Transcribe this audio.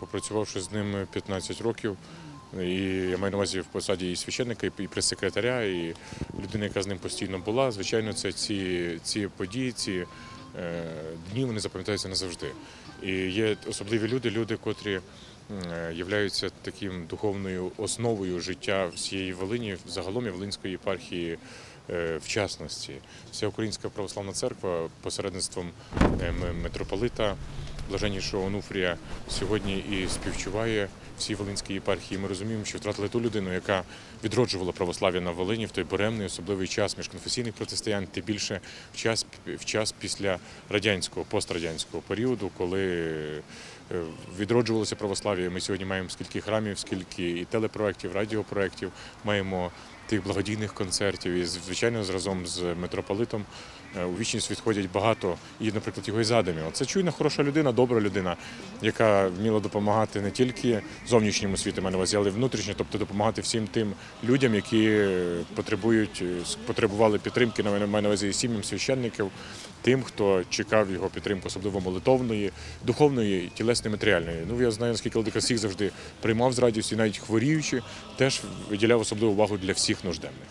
попрацювавши з ним 15 років. І я маю на увазі в посаді і священника, і прес-секретаря, і людина, яка з ним постійно була. Звичайно, це ці, ці події, ці е, дні вони запам'ятаються назавжди. І є особливі люди, люди, котрі е, являються таким духовною основою життя всієї Волині, загалом і Волинської єпархії е, в частності. Вся Українська православна церква посередництвом е, митрополита блаженнішого Онуфрія сьогодні і співчуває всій Волинській єпархії. Ми розуміємо, що втратили ту людину, яка відроджувала православ'я на Волині в той буремний особливий час міжконфесійних протистоянь, тим більше в час, в час після радянського, пострадянського періоду, коли е, відроджувалося православ'я. Ми сьогодні маємо скільки храмів, скільки і телепроєктів, радіопроєктів, маємо тих благодійних концертів. І звичайно, разом з митрополитом е, у вічність відходять багато і, наприклад, його і задумів. Це чуйна, хороша людина, добра людина, яка вміла допомагати не тільки зовнішньому світу, на увазі, але й внутрішньо, тобто допомагати всім тим людям, які е, потребують, е, потребували підтримки на на увазі сім'ям священників, тим, хто чекав його підтримки, особливо молитовної, духовної, тілесної, матеріальної. Ну я знаю, наскільки Владика всіх завжди приймав з радістю, навіть хворіючи, теж виділяв особливу увагу для всіх innych nóż dębnych.